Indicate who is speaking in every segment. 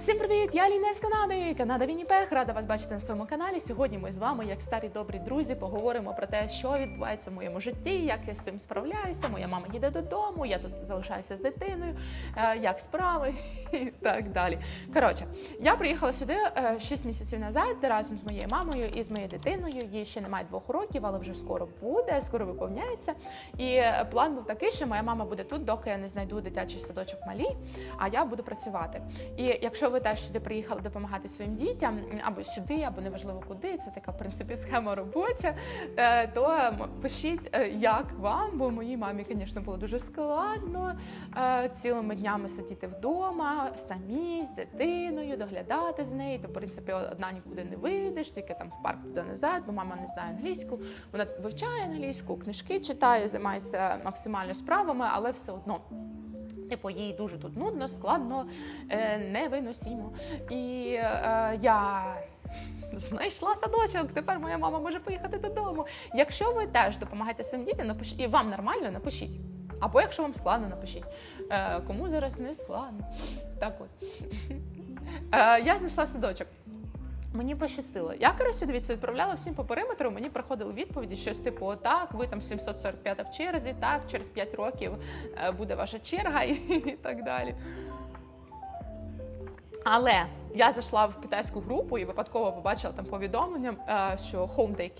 Speaker 1: Всім привіт! Я Ліна з Канади. Канада Вінніпег. Рада вас бачити на своєму каналі. Сьогодні ми з вами, як старі добрі друзі, поговоримо про те, що відбувається в моєму житті, як я з цим справляюся. Моя мама їде додому, я тут залишаюся з дитиною, е, як справи і так далі. Коротше, я приїхала сюди 6 місяців назад разом з моєю мамою і з моєю дитиною. Їй ще немає двох років, але вже скоро буде, скоро виповняється. І е, план був такий, що моя мама буде тут, доки я не знайду дитячий садочок малій, а я буду працювати. І якщо ви теж сюди приїхали допомагати своїм дітям, або сюди, або неважливо куди, це така в принципі схема робоча, е, то пишіть, е, як вам, бо моїй мамі, звісно, було дуже складно е, цілими днями сидіти вдома, самі з дитиною, доглядати з нею. То, в принципі, одна нікуди не вийдеш, тільки там в парк туди назад, бо мама не знає англійську. Вона вивчає англійську, книжки читає, займається максимально справами, але все одно. Типу, їй дуже тут нудно, складно, невиносімо. невиносимо. І е, я знайшла садочок. Тепер моя мама може поїхати додому. Якщо ви теж допомагаєте своїм дітям, напишіть, і вам нормально, напишіть. Або якщо вам складно, напишіть. Е, кому зараз не складно. Так от. Е, я знайшла садочок. Мені пощастило. Я коротше, дивіться, відправляла всім по периметру. Мені приходили відповіді, щось типу, так, ви там 745 в черзі, так, через 5 років е, буде ваша черга і, і так далі. Але я зайшла в китайську групу і випадково побачила там повідомлення, е, що Home Day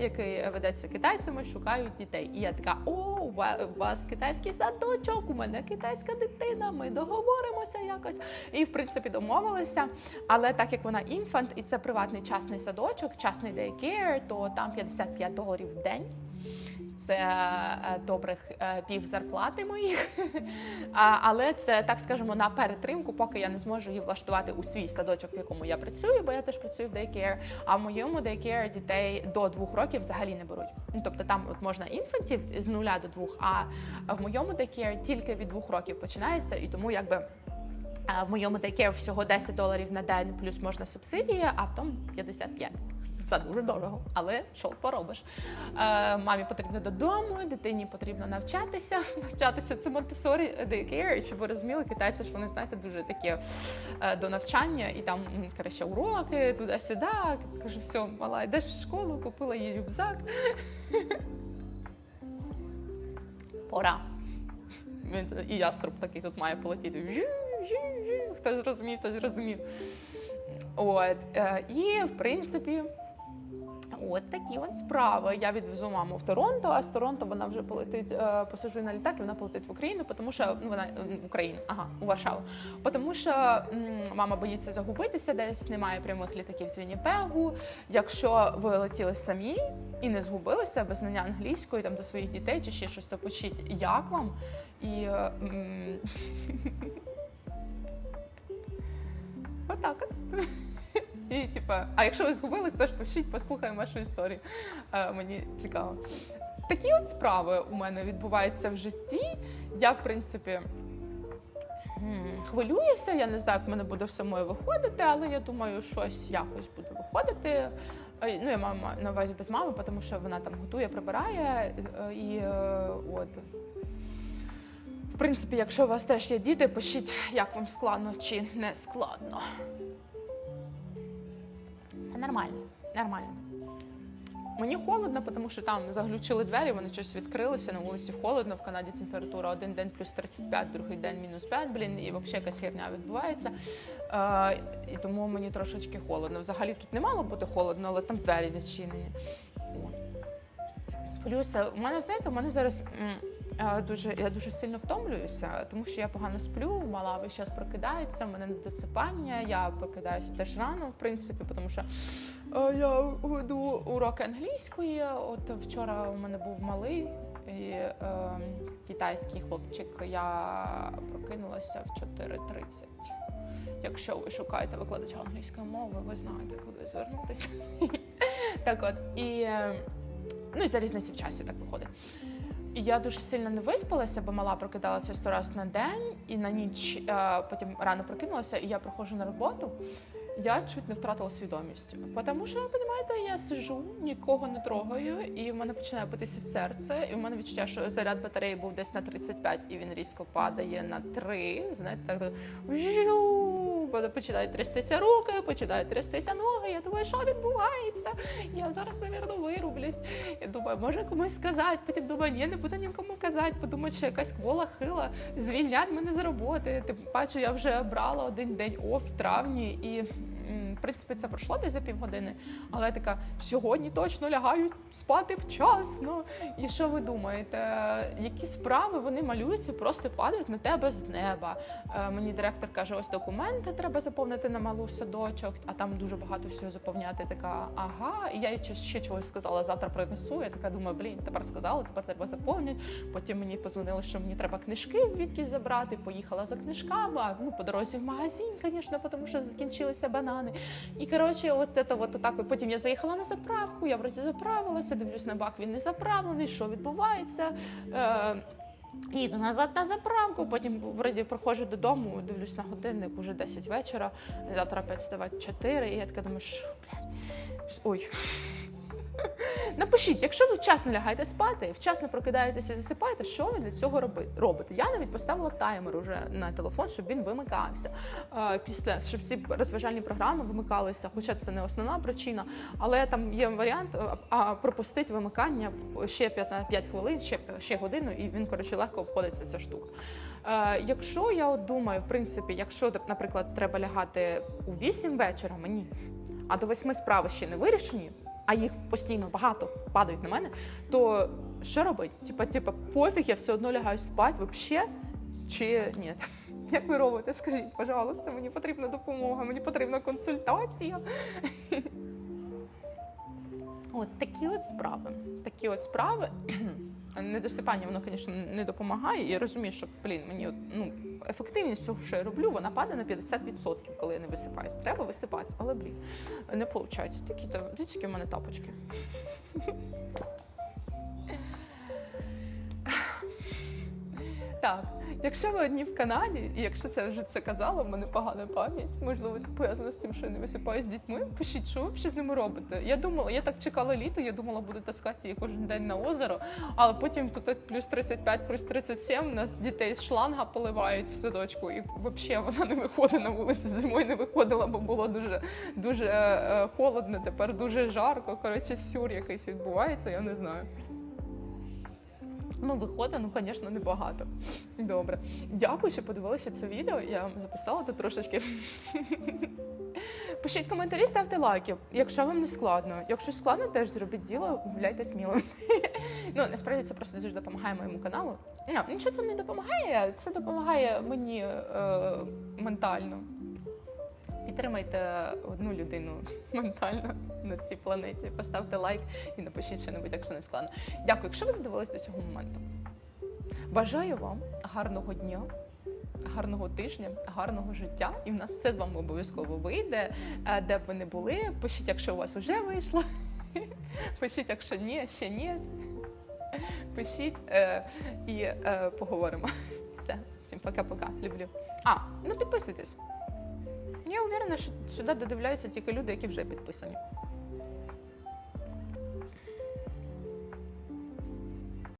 Speaker 1: який ведеться китайцями, шукають дітей. І я така: о, у вас китайський садочок, у мене китайська дитина, ми договоримося якось. І в принципі домовилися. Але так як вона інфант, і це приватний частний садочок, частний daycare, то там 55 доларів в день. Це е, добрих е, пів зарплати моїх, але це так скажемо на перетримку, поки я не зможу її влаштувати у свій садочок, в якому я працюю, бо я теж працюю в daycare, А в моєму daycare дітей до двох років взагалі не беруть. Ну тобто там от можна інфантів з нуля до двох, а в моєму daycare тільки від двох років починається, і тому якби. В моєму daycare всього 10 доларів на день, плюс можна субсидії, а в тому 55. Це дуже дорого, але що поробиш? Е, мамі потрібно додому, дитині потрібно навчатися. Навчатися це Montessori daycare, щоб ви розуміли, китайці ж вони знаєте дуже такі е, до навчання, і там коротше, уроки туди-сюди. Кажу, все, мала, йдеш в школу, купила їй рюкзак. Пора. І яструб такий тут має полетіти. Хтось зрозумів, хтось зрозумів. От. е, І, в принципі, от такі от справи. Я відвезу маму в Торонто, а з Торонто вона вже полетить, е, посажу на літак, і вона полетить в Україну, тому що ну вона в Україну, ага, у Варшаву. Тому що м, мама боїться загубитися, десь немає прямих літаків з Вінніпегу. Якщо ви летіли самі і не згубилися без знання англійської там до своїх дітей чи ще щось, то пишіть, як вам. І е, м, отак от. І типа, а якщо ви згубились, то ж пишіть, послухаємо вашу історію. Е, мені цікаво. Такі от справи у мене відбуваються в житті. Я, в принципі, хвилююся. Я не знаю, як мене буде все моє виходити, але я думаю, щось якось буде виходити. Е, Ну, я маю на увазі без мами, тому що вона там готує, прибирає е, і е, от. В принципі, якщо у вас теж є діти, пишіть, як вам складно чи не складно. Нормально, нормально. Мені холодно, тому що там заглючили двері, вони щось відкрилися, на вулиці холодно, в Канаді температура один день плюс 35, другий день мінус 5, блін, і взагалі якась херня відбувається. Е, і тому мені трошечки холодно. Взагалі тут не мало бути холодно, але там двері відчинені. Плюс е, у мене, знаєте, у мене зараз е, дуже я дуже сильно втомлююся, тому що я погано сплю, мала весь час прокидається, у мене недосипання, я прокидаюся теж рано, в принципі, тому що е, я веду уроки англійської. От вчора у мене був малий і е, китайський хлопчик. Я прокинулася в 4.30. Якщо ви шукаєте викладача англійської мови, ви знаєте, куди звернутися. Так от, і е, ну і за різниці в часі так виходить. І я дуже сильно не виспалася, бо мала прокидалася сто разів на день, і на ніч е, потім рано прокинулася, і я приходжу на роботу. Я чуть не втратила свідомість. Тому що, розумієте, я сижу, нікого не трогаю, і в мене починає битися серце, і в мене відчуття, що заряд батареї був десь на 35, і він різко падає на 3. Знаєте, так починають трястися руки, починають трястися ноги. Я думаю, що відбувається? Я зараз, навірно, вирублюсь. Я думаю, може комусь сказати. Потім думаю, ні, не буду нікому казати. Подумаю, що якась квола хила звільнять мене з роботи. Тим паче, я вже брала один день оф в травні і. В принципі, це пройшло десь за півгодини, але я така сьогодні точно лягаю спати вчасно. І що ви думаєте? Які справи вони малюються, просто падають на тебе з неба. Е, Мені директор каже: ось документи треба заповнити на малу садочок, а там дуже багато всього заповняти. Така, ага, і я ще чогось сказала, завтра принесу. Я така думаю, блін, тепер сказала, тепер треба заповнити. Потім мені позвонили, що мені треба книжки звідки забрати. Поїхала за книжками. Ну по дорозі в магазин, звісно, тому що закінчилися банани. І коротше, от це от так. от Потім я заїхала на заправку. Я вроді заправилася, дивлюсь на бак, він не заправлений. Що відбувається? Е, Їду назад на заправку, потім вроді проходжу додому, дивлюсь на годинник, уже 10 вечора. Завтра опять вставати 4, і я така думаю, що блядь, ой. Напишіть, якщо ви вчасно лягаєте спати, вчасно прокидаєтеся засипаєте, що ви для цього робите? Я навіть поставила таймер уже на телефон, щоб він вимикався. Е, Після щоб всі розважальні програми вимикалися, хоча це не основна причина, але там є варіант е, пропустити вимикання ще 5, 5 хвилин, ще, ще годину, і він коротше легко обходиться ця штука. Е, якщо я от думаю, в принципі, якщо, наприклад, треба лягати у 8 вечора, мені, а до 8 справи ще не вирішені, а їх постійно багато падають на мене, то що робить? Типа, типа, пофіг, я все одно лягаю спати, взагалі, чи ні? Як ви робите? Скажіть, пожалуйста, мені потрібна допомога, мені потрібна консультація. От такі от справи. Такі от справи. Недосипання, воно, звісно, не допомагає. І я розумію, що блін, мені ну, ефективність цього, що я роблю, вона падає на 50%, коли я не висипаюсь. Треба висипатися, але блін, не виходить. Такі то дивіться, в мене тапочки. Так, якщо ви одні в Канаді, і якщо це вже це казала, в мене погана пам'ять, можливо, це пов'язано з тим, що я не висипаю з дітьми. Пишіть, що ви взагалі з ними робите. Я думала, я так чекала літо, я думала, буду таскати її кожен день на озеро, але потім тут плюс 35, плюс 37, у нас дітей з шланга поливають в садочку, і взагалі вона не виходить на вулицю зимою, не виходила, бо було дуже дуже е, холодно, тепер дуже жарко. Коротше, сюр якийсь відбувається, я не знаю. Ну, виходить, ну, звісно, небагато. Добре. Дякую, що подивилися це відео. Я записала тут трошечки. Пишіть коментарі, ставте лайки, якщо вам не складно. Якщо складно, теж зробіть діло, гуляйте сміло. ну, насправді це просто дуже допомагає моєму каналу. Нічого це не допомагає, це допомагає мені е, ментально. Підтримайте одну людину ментально на цій планеті. Поставте лайк і напишіть щось, якщо не складно. Дякую, якщо ви додивились до цього моменту. Бажаю вам гарного дня, гарного тижня, гарного життя. І в нас все з вами обов'язково вийде. Е, Де б ви не були, пишіть, якщо у вас вже вийшло. Пишіть, якщо ні, ще ні. Пишіть е, і е, поговоримо. Все, всім пока-пока. Люблю. А, ну підписуйтесь. Я уверена, що сюди додивляються тільки люди, які вже підписані.